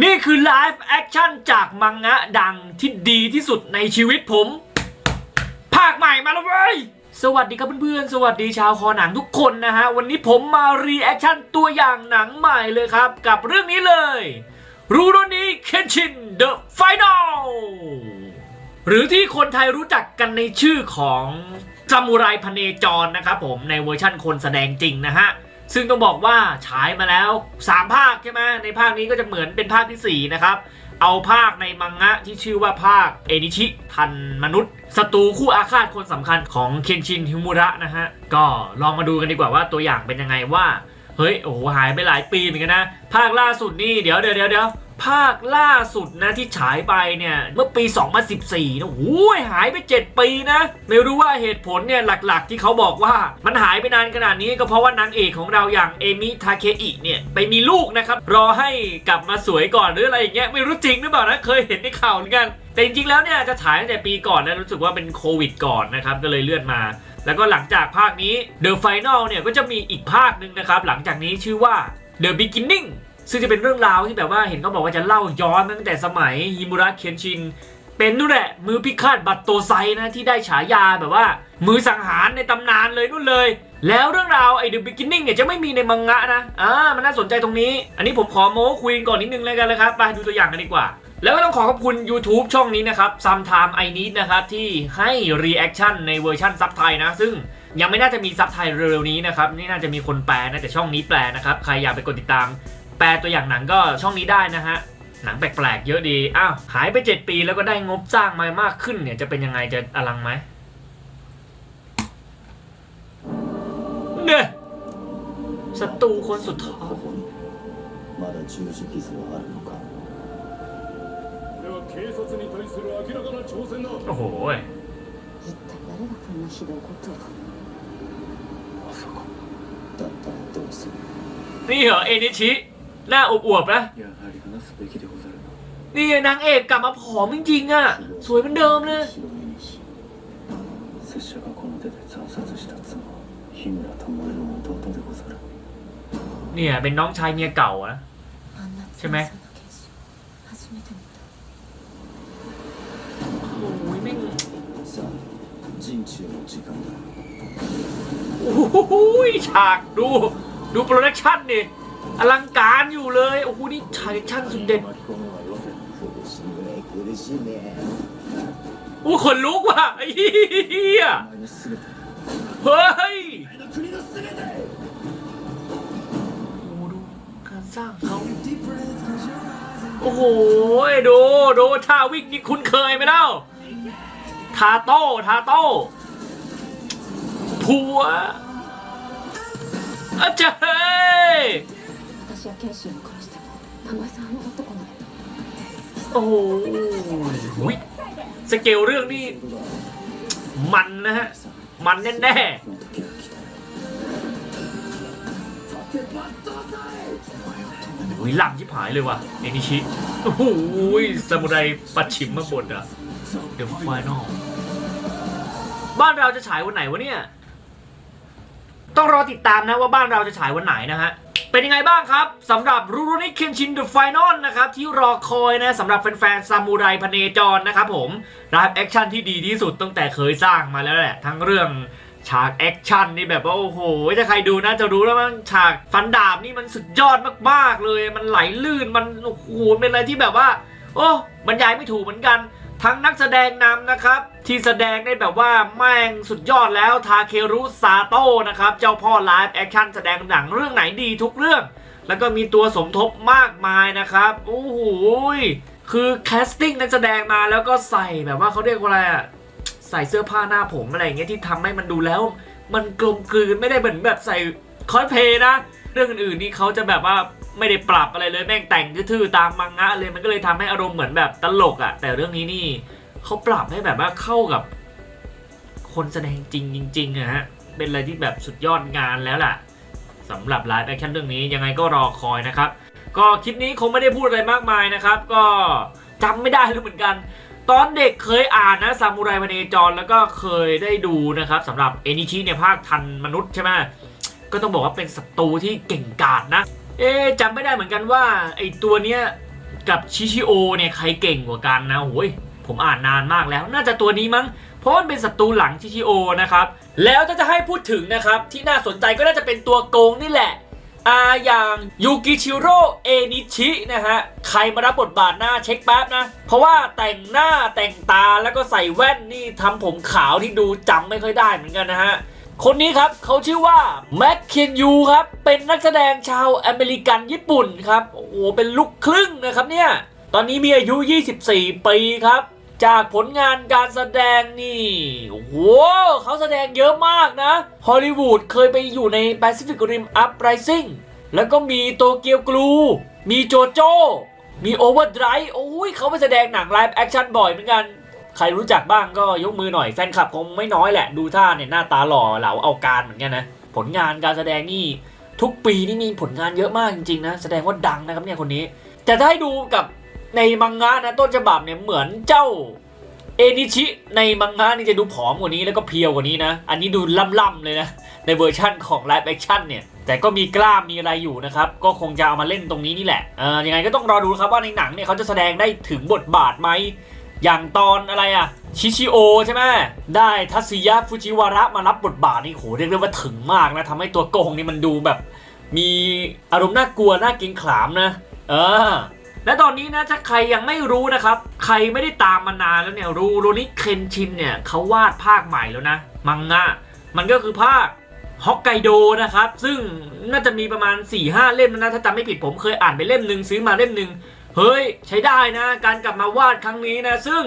นี่คือไลฟ์แอคชั่นจากมังงะดังที่ดีที่สุดในชีวิตผม ภาคใหม่มาแล้วเว้ย สวัสดีครับเพื่อนๆ สวัสดีชาวคอหนังทุกคนนะฮะ วันนี้ผมมารีแอคชั่นตัวอย่างหนังใหม่เลยครับ กับเรื่องนี้เลย รูโรนี้เคนชินเดอะไฟนอลหรือที่คนไทยรู้จักกันในชื่อของซามูไรพเนจรนะครับผมในเวอร์ชั่นคนแสดงจริงนะฮะ ซึ่งต้องบอกว่าฉายมาแล้ว 3 ภาคใช่ไหมในภาคนี้ก็จะเหมือนเป็นภาคทีสี่4 นะครับ เอาภาคในมังงะที่ชื่อว่าภาคเอนิชิทันมนุษย์ศัตรูคู่อาฆาตคนสำคัญของเคนชินฮิมุระนะฮะ ก็ลองมาดูกันดีกว่าว่าตัวอย่างเป็นยังไงว่า เฮ้ย โอ้โหหายไปหลายปีเหมือนกันนะ ภาคล่าสุดนี่เดี๋ยวเดี๋ยวเดี๋ยว ภาคล่าสุดนะที่ฉายไปเนี่ยเมื่อปี 2014นะโอ้ยหายไป 7 ปีนะ ไม่รู้ว่าเหตุผลเนี่ยหลักๆ ที่เขาบอกว่ามันหายไปนานขนาดนี้ก็เพราะว่านางเอกของเราอย่างเอมิทาเคอิเนี่ยไปมีลูกนะครับ รอให้กลับมาสวยก่อนหรืออะไรอย่างเงี้ยไม่รู้จริงหรือเปล่านะเคยเห็นในข่าวเหมือนกันแต่จริงๆแล้วเนี่ยจะฉายตั้งแต่ปีก่อนนะรู้สึกว่าเป็นโควิดก่อนนะครับก็เลยเลื่อนมาแล้วก็หลังจากภาคนี้ The Final เนี่ยก็จะมีอีกภาคหนึ่งนะครับ หลังจากนี้ชื่อว่า The Beginning ซึ่งจะเป็นเรื่องราวที่แบบว่าเห็นเขาบอกว่าจะเล่าย้อนตั้งแต่สมัยฮิมุระเคนชิน เป็นนู่นแหละมือพิฆาตบัตโตไซนะที่ได้ฉายาแบบว่า มือสังหารในตำนานเลยนู่นเลย แล้วเรื่องราวไอ้ The Beginning เนี่ยจะไม่มีในมังงะนะอ่ามันน่าสนใจตรงนี้ อันนี้ผมขอโม้คุยก่อนนิดนึงเลยกันเลยครับไปดูตัวอย่างกันดีกว่าแล้วก็ต้องขอขอบคุณ YouTube ช่องนี้นะครับ Sometime I Need นะครับ ที่ให้ reaction ในเวอร์ชันซับไทยนะ ซึ่งยังไม่น่าจะมีซับไทยเร็วๆนี้นะครับ นี่น่าจะมีคนแปลนะแต่ช่องนี้แปลนะครับ ใครอยากไปกดติดตาม แปลตัวอย่างหนังก็ช่องนี้ได้นะฮะหนังแปลกๆเยอะดีอ้าวหายไป 7 ปีแล้วก็ได้งบจ้างมามากขึ้นเนี่ยจะเป็นยังไงจะอลังไหมเนี่ยศัตรูคนสุดท้ายโอ้โหนี่เหรอ เอนิชิ น่าอวบๆนะนี่นางเอกกลับมาผอมจริงๆอะ สวยเหมือนเดิมเลยเนี่ยเป็นน้องชายเมียเก่าอะใช่ไหมโอ้ยไม่โอ้ยฉากดู ดูโปรดักชั่นนี่ อลังการอยู่เลย โอ้โห นี่ฉายช่างสุดเด็ดโอ้ขนลุกว่ะไอ้เหี้ยเฮ้ยการสร้างเขาโอ้โหดูดูท่าวิ่งนี่คุ้นเคยไหมเล่าทาโต้ทาโต้ผัวอาจารย์ 私は剣士を殺した玉井さんは戻ってこない โอ้โหอุ๊ยสเกลเรื่องนี้มันนะฮะ มันแน่ この時が来たๆอุ้ยลำชิบหายเลยว่ะเอนิชิ โอ้โหซามูไรปัดชิมมาบดอะ The Final บ้านเราจะฉายวันไหนวะเนี่ย ต้องรอติดตามนะว่าบ้านเราจะฉายวันไหนนะฮะ เป็นยังไงบ้างครับสำหรับรูรุนิเคนชิน The Final นะครับ ที่รอคอยนะสำหรับแฟนๆซามูไรพเนจรนะครับผมรับแอคชั่นที่ดีที่สุดตั้งแต่เคยสร้างมาแล้วแหละ ทั้งเรื่องฉากแอคชั่นนี่แบบว่า โอ้โห ถ้าใครดูนะจะรู้แล้วมันฉากฟันดาบนี่มันสุดยอดมากๆเลย มันไหลลื่นมันโอ้โหเป็นอะไรที่แบบว่า โอ้บรรยายไม่ถูกเหมือนกัน ทั้งนักแสดงนำนะครับ ที่แสดงได้แบบว่าแม่งสุดยอดแล้วทาเครุซาโต้นะครับเจ้าพ่อไลฟ์แอคชั่นแสดงหนังเรื่องไหนดีทุกเรื่อง แล้วก็มีตัวสมทบมากมายนะครับโอ้โหคือแคสติ้งนักแสดงมาแล้วก็ใส่แบบว่าเขาเรียกว่าอะไรอะใส่เสื้อผ้าหน้าผมอะไรอย่างเงี้ยที่ทำให้มันดูแล้ว มันกลมกลืนไม่ได้เหมือนแบบใส่คอสเพย์นะ เรื่องอื่นๆนี่เขาจะแบบว่า ไม่ได้ปรับอะไรเลยแม่งแต่งทื่อๆตามมังงะเลยมันก็เลยทำให้อารมณ์เหมือนแบบตลกอะ่ะ แต่เรื่องนี้นี่เขาปรับให้แบบว่าเข้ากับคนแสดงจริงจริงๆอะฮะเป็นอะไรที่แบบสุดยอดงานแล้วล่ะสำหรับไลฟ์แอคชั่นเรื่องนี้ยังไงก็รอคอยนะครับ ก็คลิปนี้คงไม่ได้พูดอะไรมากมายนะครับ ก็จำไม่ได้แล้วเหมือนกัน ตอนเด็กเคยอ่านนะซามูไรพเนจรแล้วก็เคยได้ดูนะครับสำหรับเอนิชิเนี่ยภาคทันมนุษย์ใช่ไหมก็ต้องบอกว่าเป็นศัตรูที่เก่งกาจนะ เอ๊จำไม่ได้เหมือนกันว่าไอตัวเนี้ยกับชิชิโอเนี่ยใครเก่งกว่ากันนะโอ้ยผมอ่านนานมากแล้ว น่าจะตัวนี้มั้ง เพราะมันเป็นศัตรูหลังชิชิโอนะครับ แล้วถ้าจะให้พูดถึงนะครับ ที่น่าสนใจก็น่าจะเป็นตัวโกงนี่แหละอาอย่างยูกิชิโร่เอนิชินะฮะ ใครมารับบทบาทหน้าเช็คแป๊บนะ เพราะว่าแต่งหน้าแต่งตาแล้วก็ใส่แว่นนี่ทำผมขาวที่ดูจำไม่ค่อยได้เหมือนกันนะฮะ คนนี้ครับเขาชื่อว่าแม็กเคนยูครับ เป็นนักแสดงชาวอเมริกันญี่ปุ่นครับ โอ้โห เป็นลูกครึ่งนะครับเนี่ย ตอนนี้มีอายุ 24 ปีครับ จากผลงานการแสดงนี่ โอ้โหเขาแสดงเยอะมากนะ ฮอลลีวูดเคยไปอยู่ใน Pacific Rim Uprising แล้วก็มีโตเกียวกลู มีโจโจมีโอเวอร์ไดรฟ์โอ้ยเขาไปแสดงหนังไลฟ์แอคชั่นบ่อยเหมือนกัน ใครรู้จักบ้างก็ยกมือหน่อยแฟนคลับคงไม่น้อยแหละ ดูท่าเนี่ยหน้าตาหล่อเหลาเอาการเหมือนกันนะ ผลงานการแสดงนี่ทุกปีนี่มีผลงานเยอะมากจริงๆนะแสดงว่าดังนะครับเนี่ยคนนี้ แต่ถ้าให้ดูกับในมังงะนะต้นฉบับเนี่ยเหมือนเจ้าเอนิชิในมังงะนี่จะดูผอมกว่านี้แล้วก็เพียวกว่านี้นะ อันนี้ดูล่ำๆเลยนะ ในเวอร์ชั่นของไลฟ์แอคชั่นเนี่ย แต่ก็มีกล้ามมีอะไรอยู่นะครับ ก็คงจะเอามาเล่นตรงนี้นี่แหละเออยังไงก็ต้องรอดูครับว่าในหนังเนี่ยเขาจะแสดงได้ถึงบทบาทไหม อย่างตอนอะไรอะชิชิโอใช่ไหมได้ทัศยะฟูจิวาระมารับบทบาทนี่โหเรียกได้ว่าถึงมากนะทำให้ตัวโกงนี่มันดูแบบ มีอารมณ์น่ากลัวน่าเกรงขามนะ เออและตอนนี้นะถ้าใครยังไม่รู้นะครับ ใครไม่ได้ตามมานานแล้วเนี่ยรู้โรนิเคนชินเนี่ยเขาวาดภาคใหม่แล้วนะ มังงะ มันก็คือภาคฮอกไกโดนะครับ ซึ่งน่าจะมีประมาณ4-5เล่มแล้วนะถ้าจำไม่ผิดผมเคยอ่านไปเล่มหนึ่งซื้อมาเล่มหนึ่ง เฮ้ยใช้ได้นะการกลับมาวาดครั้งนี้นะ ซึ่ง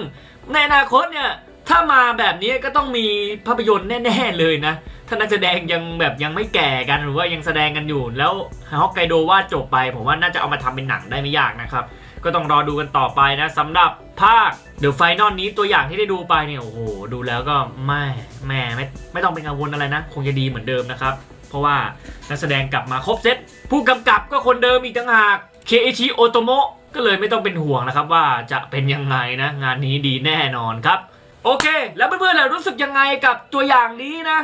ในอนาคตเนี่ยถ้ามาแบบนี้ก็ต้องมีภาพยนตร์แน่ๆเลยนะ ถ้านักแสดงยังแบบยังไม่แก่กันหรือว่ายังแสดงกันอยู่ แล้วฮอกไกโดวาดจบไป ผมว่าน่าจะเอามาทำเป็นหนังได้ไม่ยากนะครับ ก็ต้องรอดูกันต่อไปนะสำหรับภาคเดอะไฟนอลนี้ตัวอย่างที่ได้ดูไปเนี่ยโอ้โหดูแล้วก็ไม่แม่ไม่ไม่ต้องเป็นกังวลอะไรนะ คงจะดีเหมือนเดิมนะครับ เพราะว่านักแสดงกลับมาครบเซตผู้กำกับก็คนเดิมอีกต่างหากเคอิชิโอโตโมะ ก็เลยไม่ต้องเป็นห่วงนะครับว่าจะเป็นยังไงนะงานนี้ดีแน่นอนครับ โอเค แล้วเพื่อนๆล่ะรู้สึกยังไงกับตัวอย่างนี้นะ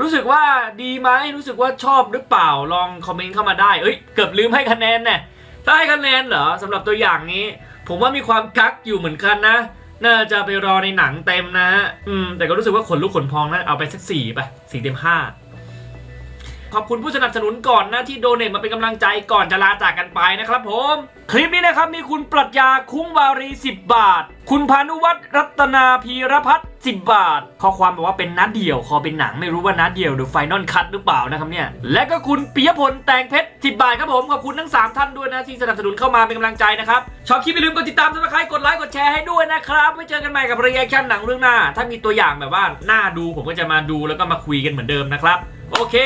รู้สึกว่าดีไหมรู้สึกว่าชอบหรือเปล่าลองคอมเมนต์เข้ามาได้เอ้ยเกือบลืมให้คะแนนเนี่ยถ้าให้คะแนนเหรอสำหรับตัวอย่างนี้ ผมว่ามีความกักอยู่เหมือนกันนะ น่าจะไปรอในหนังเต็มนะฮะอืมแต่ก็รู้สึกว่าขนลุกขนพองนะเอาไปสักสี่ไปสี่เต็มห้า ขอบคุณผู้สนับสนุนก่อนนะที่โดเนทมาเป็นกำลังใจก่อนจะลาจากกันไปนะครับผม คลิปนี้นะครับมีคุณปรัชญาคุ้งวารี 10 บาท คุณพานุวัฒน์รัตนาพีรพัฒน์10 บาท ข้อความบอกว่าเป็นนัดเดี่ยวคอเป็นหนังไม่รู้ว่านัดเดี่ยวหรือไฟนอลคัทหรือเปล่านะครับเนี่ย และก็คุณปิยพลแตงเพชร 10 บาทครับผมขอบคุณทั้ง 3 ท่านด้วยนะที่สนับสนุนเข้ามาเป็นกำลังใจนะครับชอบคลิปอย่าลืมกดติดตามสมัครกดไลค์กดแชร์ให้ด้วยนะครับไว้เจอกันใหม่กับรีแอคชั่นหนังเรื่องหน้า ถ้ามีตัวอย่างแบบว่าน่าดูผมก็จะมาดูแล้วก็มาคุยกันเหมือนเดิมนะครับโอเค